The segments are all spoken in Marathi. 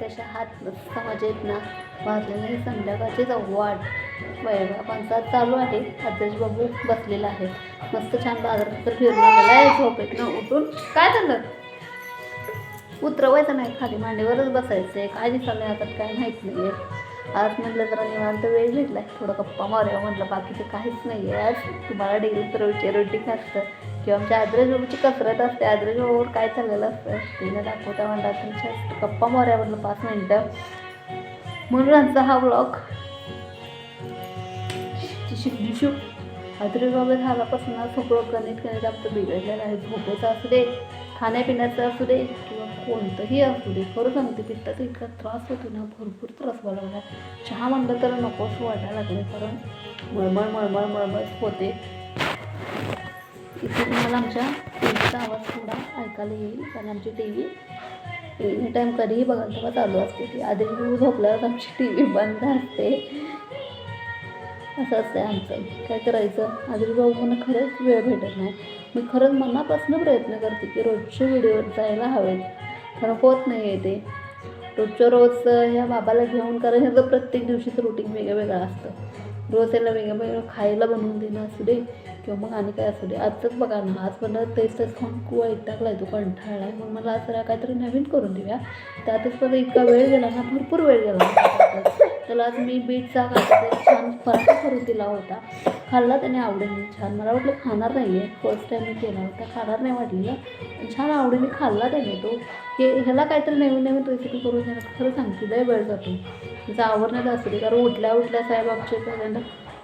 कशा हात मस्त मजेत ना वाजलेलं संध्याकाळची संध्याकाळचीच वाट वैभव पंचायत चालू आहे आदेश बाबू बसलेला आहे. मस्त छान बाजारात तर फिरून आलेला आहे झोपेत ना उठून. काय झालं उतरवायचं नाही खाली मांडीवरच बसायचं आहे काय दिसायला आता काय माहीत नाही आहे आज म्हटलं जरा निवांत वेळ भेटला आहे थोडं गप्पा मारूया म्हटलं बाकीचं काहीच नाही आहे आज तुम्हाला डेली तर रोजचे रुटीन असतं. किंवा आमच्या आद्रेश कसरत असते. आद्रेश काय चाललेलं असतं? तिनं दाखवता म्हणतात तुमच्या गप्पा मोऱ्यावरलं पाच मिनटं. म्हणून आमचा हा ब्लॉग शिकू आद्रेश बाबा झाल्यापासून सगळं गणित गणित आमचं बिघडलेलं आहे. झोपेचं असू दे खाण्यापिण्याचं असू दे किंवा कोणतंही असू दे खरं सांगते पित्ताचा इतका त्रास होतो ना भरपूर त्रास व्हायला लागला. चहा म्हणलं तर नकोस वाटायला लागले कारण मळमळ मळमळ मळमळ होते. इथे तुम्हाला आमच्या टीव्हीचा आवाज थोडा ऐकायला येईल कारण आमची टी व्ही एनी टाईम कधीही बघाल तेव्हा चालू असते ती. आधी झोपल्यावर आमची टी व्ही बंद असते. असं असतं आमचं. काय करायचं? आधी भाऊ मला खरंच वेळ भेटत नाही. मी खरंच मनापासून प्रयत्न करते की रोजचे व्हिडिओ जायला हवेत. खरं होत नाही आहे ते. रोजच्या रोज ह्या बाबाला घेऊन कारण ह्याचं प्रत्येक दिवशीचं रुटीन वेगळं वेगळं असतं. रोज त्याला वेगळं वेगळं खायला बनवून देणं असू दे किंवा मग आणि काय असू दे. आजच बघा ना आज पण तेच तेच खाऊन कुवा वैतागला आहे तो कंठाळला आहे मग मला आज जरा काहीतरी नवीन करून देऊया. त्यातच पण इतका वेळ गेला ना भरपूर वेळ गेला. त्याला आज मी बीटचा काहीतरी छान पराठा करून दिला होता. खाल्ला त्याने आवडीने. छान. मला वाटलं खाणार नाही आहे फर्स्ट टाईम मी केला होता. खाणार नाही वाटलेलं पण छान आवडीने खाल्ला त्याने तो. हे ह्याला काहीतरी नवीन नवीन रेसिपी करून देणार. खरं सांगते लय वेळ जातो. म्हणजे त्याचा आवडण्यात असते कारण उठल्या उठल्या साहेब आमच्या पहिल्यांदा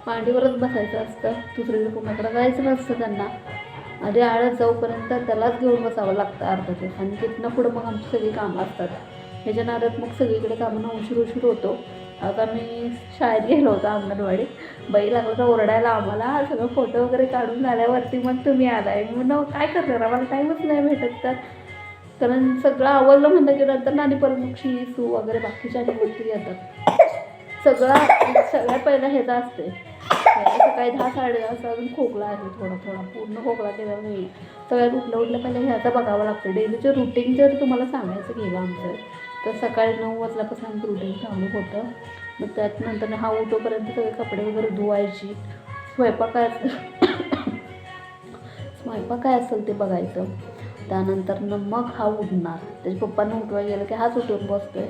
मांडीवरच बसायचं असतं. दुसरीकडे कोणाकडे जायचं नसतं त्यांना. आधी आळत जाऊपर्यंत त्यालाच घेऊन बसावं लागतं अर्धा तास. आणि तिथनं पुढं मग आमची सगळी कामं असतात. ह्याच्या नादात मग सगळीकडे कामांना उशीर उशीर होतो. आता मी शाळेत गेलो होतो अंगणवाडीत. बाई लागला होता ओरडायला आम्हाला. सगळं फोटो वगैरे काढून झाल्यावरती मग तुम्ही आलाय मी काय करणार? आम्हाला टाईमच नाही भेटत तर. कारण सगळं आवडलं म्हणलं की नंतर आणि परत सू वगैरे बाकीच्या आणि गोष्टी येतात सगळं सगळ्यात पहिलं ह्याचं असते सकाळी दहा साडे दहा अजून खोकला आहे थोडा थोडा. पूर्ण खोकला केला नाही सगळ्यात उठलं उठलं पहिलं ह्याचा बघावं लागतं. डेलीचं रुटीन जर तुम्हाला सांगायचं गेलं आमचं. तर सकाळी नऊ वाजल्यापासून आमचं रुटीन चालू होतं. मग त्यात नंतर हा उठोपर्यंत सगळे कपडे वगैरे धुवायची. स्वयंपाक काय असेल स्वयंपाक काय असेल ते बघायचं. त्यानंतर मग हा उठणार. त्याच्या पप्पांना उठवायला गेलं की हाच उठून बसतोय.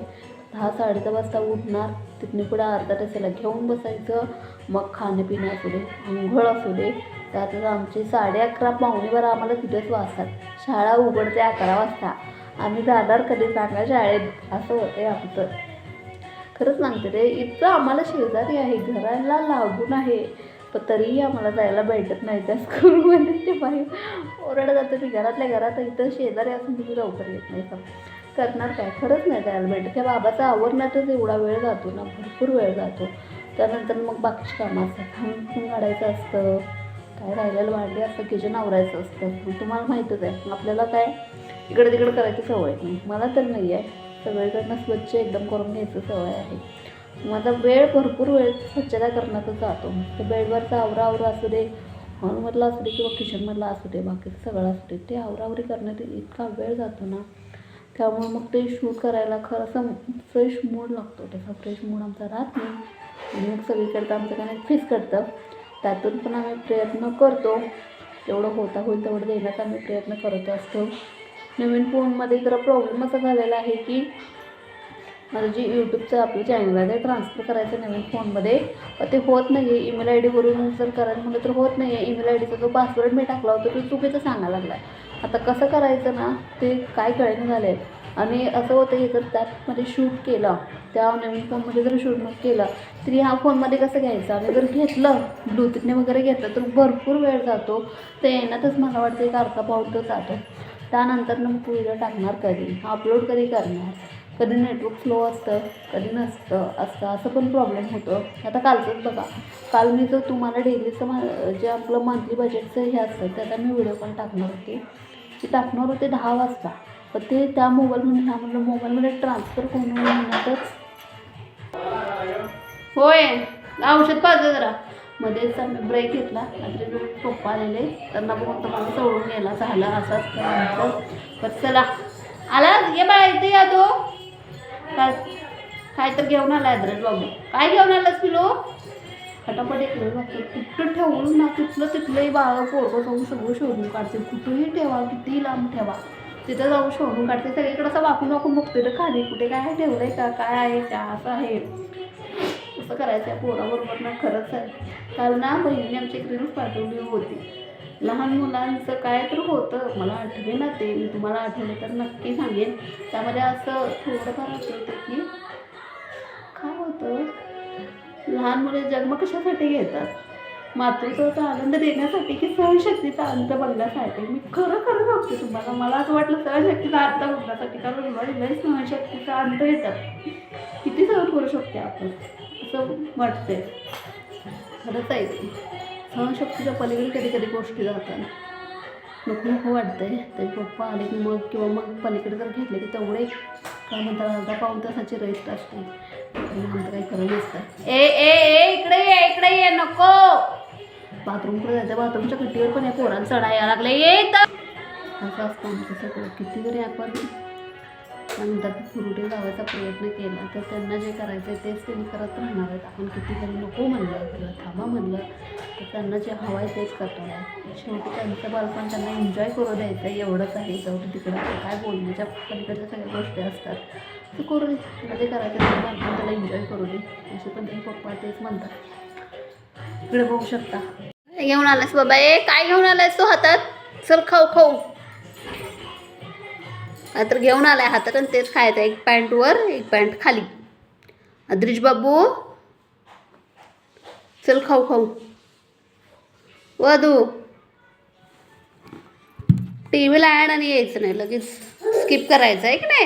दहा साडेदहा वाजता उठणार. तिथून पुढे अर्धा तासाला घेऊन बसायचं. मग खाणंपिणं असू दे आंघोळ असू दे. त्यातच आमचे साडे अकरा पावणे आम्हाला तिथेच वाजतात. शाळा उघडते अकरा वाजता. आम्ही जाणार कधी सांगा शाळेत असं होते आमचं. खरंच सांगते रे इतकं आम्हाला शेजारी आहे घराला लागून आहे. पण तरीही आम्हाला जायला भेटत नाही त्या स्कूलमध्ये ते बाहेर ओरडत जातं मी घरातल्या घरात इथं शेजारी असून तुम्ही लवकर येत नाही. का करणार काय? खरंच नाही जायला भेटत. त्या बाबाचा आवरण्यातच एवढा वेळ जातो ना भरपूर वेळ जातो. त्यानंतर मग बाकीची कामं असतात खाऊन काढायचं असतं. काय राहिलेलं वाढले असतं किचन आवरायचं असतं. तुम्हाला माहीतच आहे आपल्याला काय इकडे तिकडे करायची सवय. नाही मला तर नाही आहे सगळीकडनं स्वच्छ एकदम करून घ्यायचं सवय आहे. माझा वेळ भरपूर वेळ स्वच्छता करण्यातच जातो. ते बेडवरचा आवरा आवरा असू दे हॉलमधला असू दे किंवा किचनमधला असू दे बाकीचं सगळं असू दे ते आवरावरी करण्यात इतका वेळ जातो ना. त्यामुळे मग ते शूट करायला खरं असं फ्रेश मूड लागतो. त्याचा फ्रेश मूड आमचा राहत नाही. आणि मग सगळीकडचं आमचं काही फिस करतं. त्यातून पण आम्ही प्रयत्न करतो. तेवढं होता होईल तेवढं देण्याचा आम्ही प्रयत्न करत असतो. नवीन फोनमध्ये जरा प्रॉब्लेम असा झालेला आहे की माझं जे यूट्यूबचं आपलं चॅनल आहे ते ट्रान्सफर करायचं नवीन फोनमध्ये. ते होत नाही आहे ईमेल आय डीवरून जर करायचं म्हटलं तर होत नाही आहे ईमेल आय डीचा जो पासवर्ड मी टाकला होता तो चुकीचं सांगायला लागला आहे आता कसं करायचं ना ते काय कळेनं झालं आहे आणि असं होतं की जर त्यामध्ये शूट केलं त्या नवीन फोनमध्ये जर शूट केलं तरी ह्या फोनमध्ये कसं घ्यायचं? आणि जर घेतलं ब्लूटूथने वगैरे घेतलं तर भरपूर वेळ जातो. ते येण्यातच मला वाटतं एक अर्धा पाऊल तर जातो. त्यानंतर मग व्हिडिओ टाकणार कधी? अपलोड कधी करणार? कधी नेटवर्क स्लो असतं कधी नसतं असतं असं पण प्रॉब्लेम होतो. आता कालचंच बघा. काल मी जो तुम्हाला डेलीचं मा जे आपलं मंथली बजेटचं हे असतं त्याचा मी व्हिडिओ कॉल टाकणार होते. ते टाकणार होते दहा वाजता. पण ते त्या मोबाईलमध्ये ह्या म्हणलं मोबाईलमध्ये ट्रान्सफर करून म्हणतच होय. औषध पाहिजे जरा. मध्येच आम्ही ब्रेक घेतला. नंतर पप्पा आलेले. त्यांना बघून तर सोडून गेला. झाला असाच. आमचं चला. आला? ये बाळा इथे या तो. काय काय तर घेऊन आला ॲड्रेस बाबू. काय घेऊन आलास पिलो? फटाफट एक वेळ कुठं ठेवून ना तिथलं तिथलंही बाळ पोरगं जाऊन सगळं शोधून काढते. कुठंही ठेवा कितीही लांब ठेवा. तिथं जाऊन शोधून काढते. सगळीकडे असं वाकून वाकून बघते. तर खाली कुठे काय ठेवलंय का काय आहे का असं आहे. असं करायचं आहे. पोराबरोबर ना खरंच आहे. काल ना बहिणीने आमची एक रील्स पाठवली होती. लहान मुलांचं काय तर होतं. मला आठवे ना ते. मी तुम्हाला आठवलं तर नक्की सांगेन. त्यामध्ये असं थोडंफार असं होतं की काय होतं? लहान मुले जन्म कशासाठी घेतात? मातृत्वाचा आनंद देण्यासाठी की सहनशक्तीचा अंत बघण्यासाठी मी खरं खरं सांगते तुम्हाला. मला असं वाटलं सहनशक्तीचा अंत बघण्यासाठी कारण मला लय सहनशक्तीचा अंत येतात किती सहन करू शकते आपण? असं वाटतंय. खरंच आहे ते सहनशक्तीच्या पलीकडे कधी कधी गोष्टी जातात. नको नको वाटतंय. ते पप्पा आले की मग किंवा मग पलीकडे जर घेतले की तेवढे काय म्हणतात अर्धा पाऊन तासाची रेस्ट असते. नंतर काही खरं नसतं. ए ए ए इकडे ये इकडे ये नको. बाथरूमकडे जायचं? बाथरूमच्या खट्टीवर पण या पोरांना चढायला लागलं ये इथं. असं असतं आमचं सगळं. किती जरी आपण काय म्हणतात पुरुटे जावायचा प्रयत्न केला. तर त्यांना जे करायचं आहे तेच त्यांनी करत राहणार आहेत. आपण किती नको म्हणलं किंवा थांबा म्हणलं तर त्यांना जे हवं आहे तेच करणार आहे शेवटी त्यांचं बालपण त्यांना एन्जॉय करू द्यायचं आहे एवढंच आहे. जाऊन तिकडं काय बोलण्याच्या पलीकडच्या सगळ्या गोष्टी असतात. ते करू दे. त्याला जे करायचं आहे ते बालपण त्याला एन्जॉय करू दे. असे पण ते पप्पा तेच म्हणतात. इकडे बघू शकता. घेऊन आलास बाबा? ए काय घेऊन आलायस तू हातात? चल खाऊ खाऊ. तर घेऊन आलाय हातात आणि तेच खायचं एक पॅन्ट वर एक पॅन्ट खाली. अद्रिज बाबू. चल खाऊ खाऊ. वधू टी व्हीला ॲड आणि यायचं नाही लगेच स्किप करायचं आहे की नाही?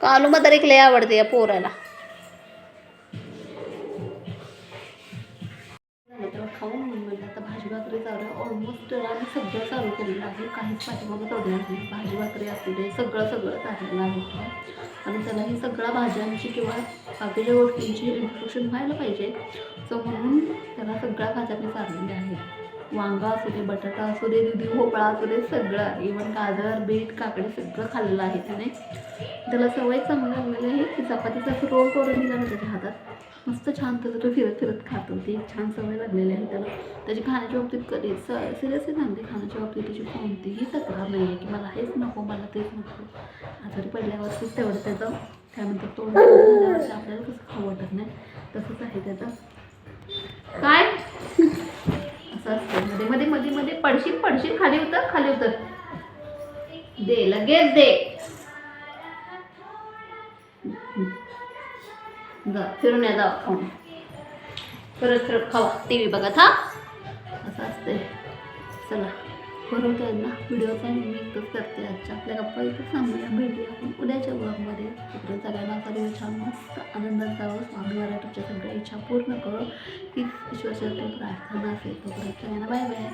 कालू मग एक लय आवडते या पोराला. तेव्हा खाऊन म्हणलं आता भाजी भाकरी चालू ऑलमोस्ट आम्ही सगळं चालू केलेलं आहे. काहीच पाठीमागं सोडलं नाही भाजी भाकरी असू दे सगळं सगळं चाललेलं आहे. आणि त्याला ही सगळ्या भाज्यांची किंवा बाकीच्या गोष्टींची इंट्रोडक्शन व्हायला पाहिजे. सो म्हणून त्याला सगळ्या भाज्या मी चाललेल्या आहेत वांगा असू दे बटाटा असू दे दुधी भोपळा असू दे सगळं. इवन गाजर बीट काकडी सगळं खाल्लेलं आहे त्याने. त्याला सवय चांगली लागलेली आहे की चपातीचा असं रोल करून दिला ना त्याच्या हातात. मस्त छान तसं तो फिरत फिरत खातो. ती छान सवय लागलेली आहे त्याला. त्याची खाण्याच्या बाबतीत कधी स सिरियसली सांगते खाण्याच्या बाबतीत त्याची कोणतीही तक्रार नाही आहे की मला हेच नको मला तेच नको. आजारी पडल्यावरतीच तेवढं त्याचं काय म्हणतात तोंड आपल्याला कसं खाऊ वाटत नाही. तसंच आहे त्याचं. काय? असं असतं. मध्ये मध्ये मध्ये मध्ये पडशील पडशील खाली उतर खाली उतर. दे लगेच दे. जा फिरून या जावा खाऊन परत फिरत खावा. टी व्ही बघत हा असं असते चला बरोबर आहे ना व्हिडिओचा मी एकच करते आजच्या. आपल्या गप्पा इथं सांगूया भेटूया आपण उद्याच्या ब्लॉगमध्ये तिकडे सगळ्यांना असा दिवस छान मस्त आनंदात जावं स्वामी तुमच्या सगळ्या इच्छा पूर्ण करो हीच ईश्वरच्या प्रार्थना असेल. तोपर्यंत सगळ्यांना बाय बाय